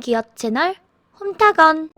기업 채널 홈타건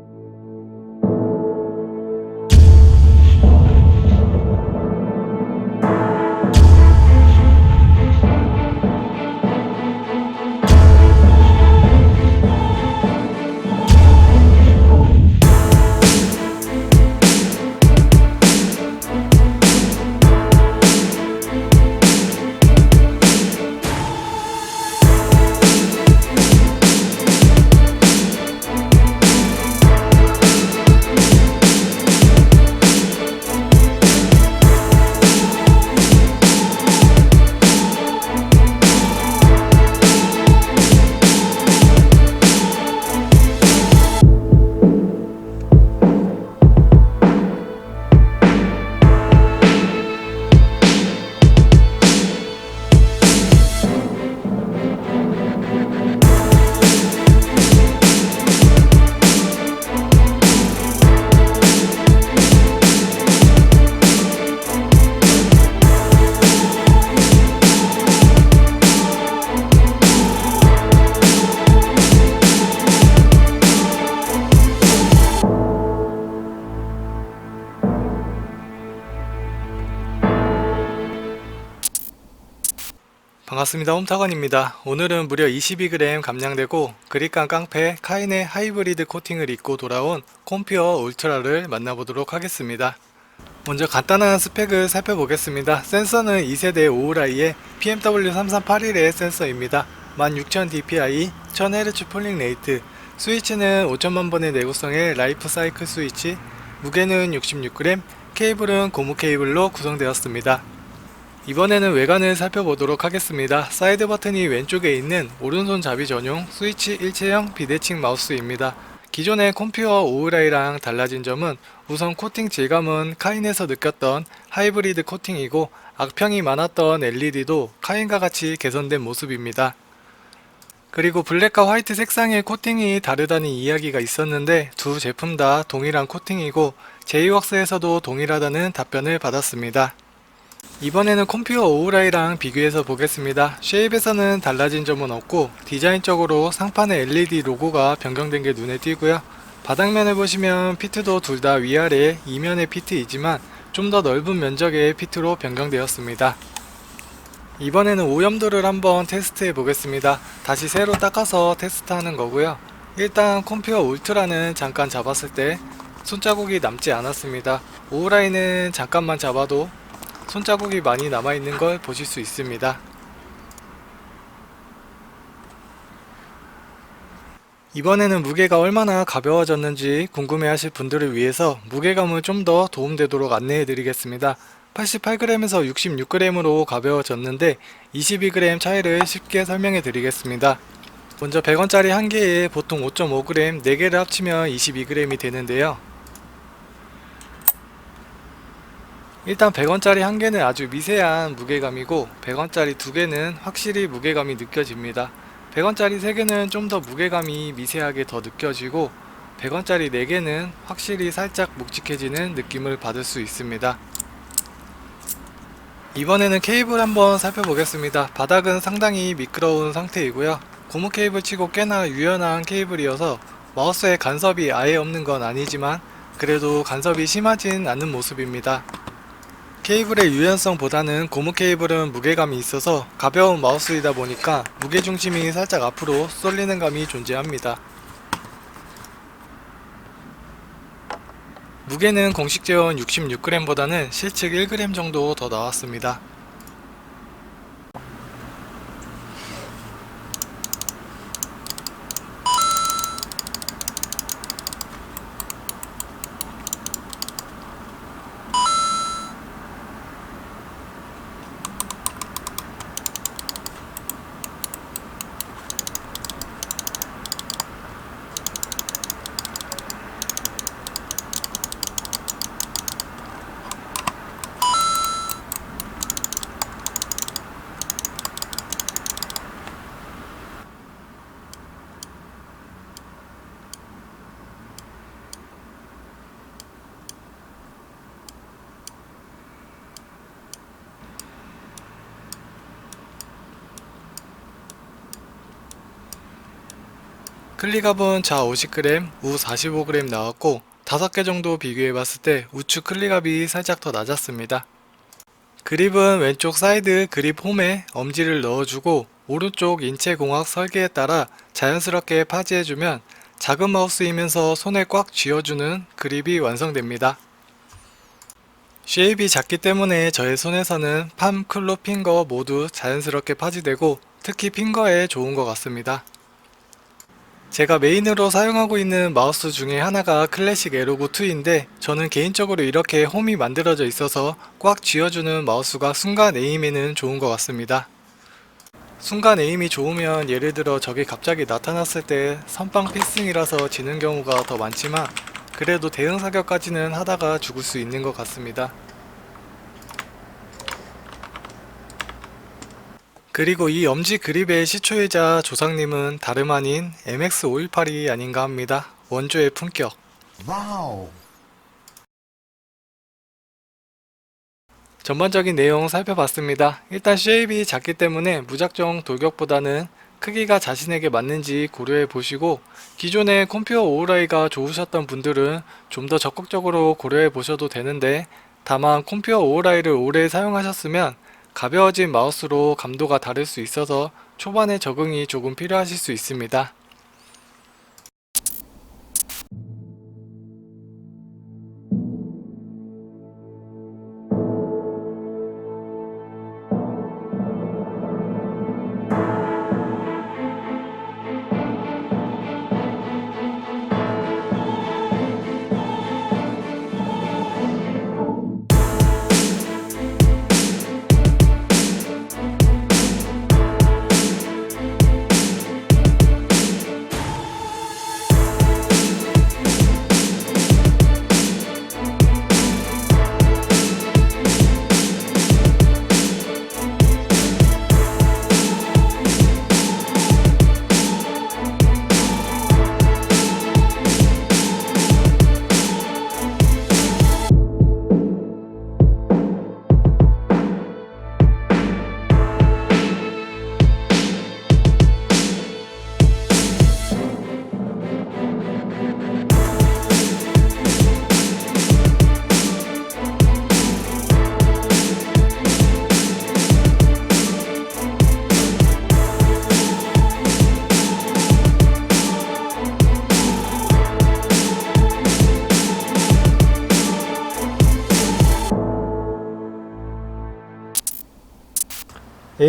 반갑습니다. 홈타건입니다. 오늘은 무려 22g 감량되고 그립감 깡패 카인의 하이브리드 코팅을 입고 돌아온 콤피어 울트라를 만나보도록 하겠습니다. 먼저 간단한 스펙을 살펴보겠습니다. 센서는 2세대 오우라이의 PMW3381의 센서입니다. 16000dpi, 1000Hz 폴링 레이트, 스위치는 5000만 번의 내구성의 라이프 사이클 스위치, 무게는 66g, 케이블은 고무 케이블로 구성되었습니다. 이번에는 외관을 살펴보도록 하겠습니다. 사이드 버튼이 왼쪽에 있는 오른손 잡이 전용 스위치 일체형 비대칭 마우스입니다. 기존의 컴퓨어 오우라이랑 달라진 점은 우선 코팅 질감은 카인에서 느꼈던 하이브리드 코팅이고 악평이 많았던 LED도 카인과 같이 개선된 모습입니다. 그리고 블랙과 화이트 색상의 코팅이 다르다는 이야기가 있었는데 두 제품 다 동일한 코팅이고 제이웍스에서도 동일하다는 답변을 받았습니다. 이번에는 컴퓨어 오우라이랑 비교해서 보겠습니다. 쉐입에서는 달라진 점은 없고 디자인적으로 상판에 LED 로고가 변경된 게 눈에 띄고요. 바닥면을 보시면 피트도 둘 다 위아래 이면의 피트이지만 좀 더 넓은 면적의 피트로 변경되었습니다. 이번에는 오염도를 한번 테스트해 보겠습니다. 다시 새로 닦아서 테스트하는 거고요. 일단 컴퓨어 울트라는 잠깐 잡았을 때 손자국이 남지 않았습니다. 오우라이는 잠깐만 잡아도 손자국이 많이 남아있는 걸 보실 수 있습니다. 이번에는 무게가 얼마나 가벼워졌는지 궁금해하실 분들을 위해서 무게감을 좀 더 도움되도록 안내해 드리겠습니다. 88g에서 66g으로 가벼워졌는데 22g 차이를 쉽게 설명해 드리겠습니다. 먼저 100원짜리 한 개에 보통 5.5g 4개를 합치면 22g이 되는데요. 일단 100원짜리 한 개는 아주 미세한 무게감이고 100원짜리 두 개는 확실히 무게감이 느껴집니다. 100원짜리 세 개는 좀 더 무게감이 미세하게 더 느껴지고 100원짜리 네 개는 확실히 살짝 묵직해지는 느낌을 받을 수 있습니다. 이번에는 케이블 한번 살펴보겠습니다. 바닥은 상당히 미끄러운 상태이고요. 고무 케이블 치고 꽤나 유연한 케이블이어서 마우스에 간섭이 아예 없는 건 아니지만 그래도 간섭이 심하진 않는 모습입니다. 케이블의 유연성보다는 고무 케이블은 무게감이 있어서 가벼운 마우스이다 보니까 무게중심이 살짝 앞으로 쏠리는 감이 존재합니다. 무게는 공식 재원 66g보다는 실측 1g 정도 더 나왔습니다. 클리갑은 좌 50g, 우 45g 나왔고 5개 정도 비교해 봤을 때 우측 클리갑이 살짝 더 낮았습니다. 그립은 왼쪽 사이드 그립 홈에 엄지를 넣어주고 오른쪽 인체 공학 설계에 따라 자연스럽게 파지해주면 작은 마우스이면서 손에 꽉 쥐어주는 그립이 완성됩니다. 쉐입이 작기 때문에 저의 손에서는 팜, 클로, 핑거 모두 자연스럽게 파지되고 특히 핑거에 좋은 것 같습니다. 제가 메인으로 사용하고 있는 마우스 중에 하나가 클래식 에로고 2인데 저는 개인적으로 이렇게 홈이 만들어져 있어서 꽉 쥐어주는 마우스가 순간 에임에는 좋은 것 같습니다. 순간 에임이 좋으면 예를 들어 적이 갑자기 나타났을 때 선빵 피싱이라서 지는 경우가 더 많지만 그래도 대응 사격까지는 하다가 죽을 수 있는 것 같습니다. 그리고 이 엄지 그립의 시초이자 조상님은 다름 아닌 MX518이 아닌가 합니다. 원조의 품격. Wow. 전반적인 내용 살펴봤습니다. 일단 쉐입이 작기 때문에 무작정 돌격보다는 크기가 자신에게 맞는지 고려해 보시고 기존에 컴퓨어 오우라이가 좋으셨던 분들은 좀 더 적극적으로 고려해 보셔도 되는데 다만 컴퓨어 오우라이를 오래 사용하셨으면 가벼워진 마우스로 감도가 다를 수 있어서 초반에 적응이 조금 필요하실 수 있습니다.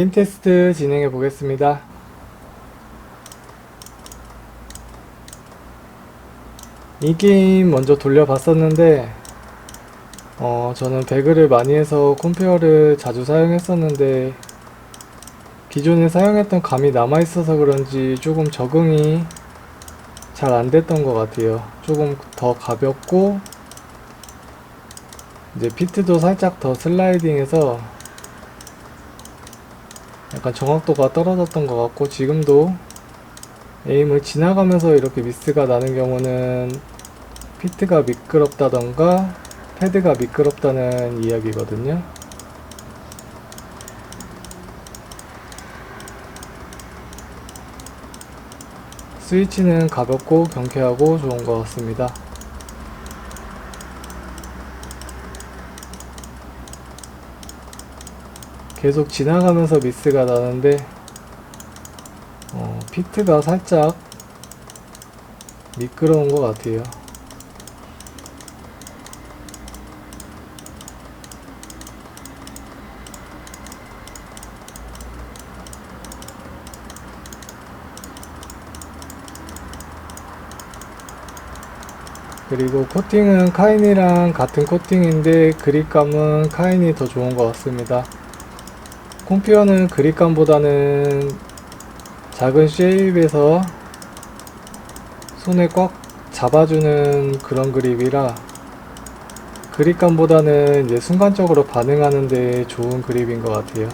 에임 테스트 진행해 보겠습니다. 이 게임 먼저 돌려봤었는데 어, 저는 배그를 많이 해서 컴퓨어를 자주 사용했었는데 기존에 사용했던 감이 남아있어서 그런지 조금 적응이 잘 안 됐던 것 같아요. 조금 더 가볍고 이제 피트도 살짝 더 슬라이딩해서 약간 정확도가 떨어졌던 것 같고 지금도 에임을 지나가면서 이렇게 미스가 나는 경우는 피트가 미끄럽다던가 패드가 미끄럽다는 이야기거든요. 스위치는 가볍고 경쾌하고 좋은 것 같습니다. 계속 지나가면서 미스가 나는데 어, 피트가 살짝 미끄러운 것 같아요. 그리고 코팅은 카인이랑 같은 코팅인데 그립감은 카인이 더 좋은 것 같습니다. 콤퓨어는 그립감보다는 작은 쉐입에서 손에 꽉 잡아주는 그런 그립이라 그립감보다는 이제 순간적으로 반응하는데 좋은 그립인 것 같아요.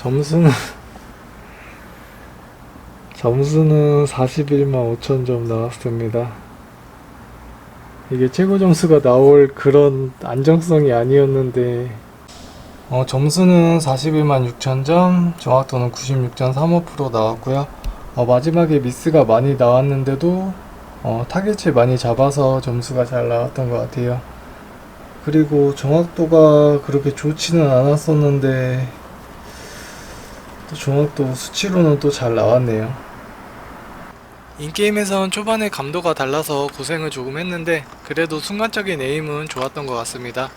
점수는 점수는 41만 5천 점 나왔습니다. 이게 최고 점수가 나올 그런 안정성이 아니었는데 어, 점수는 41만 6천 점, 정확도는 96.35% 나왔고요. 어, 마지막에 미스가 많이 나왔는데도 어, 타겟을 많이 잡아서 점수가 잘 나왔던 것 같아요. 그리고 정확도가 그렇게 좋지는 않았었는데 또 정확도 수치로는 또 잘 나왔네요. 인게임에선 초반에 감도가 달라서 고생을 조금 했는데 그래도 순간적인 에임은 좋았던 것 같습니다.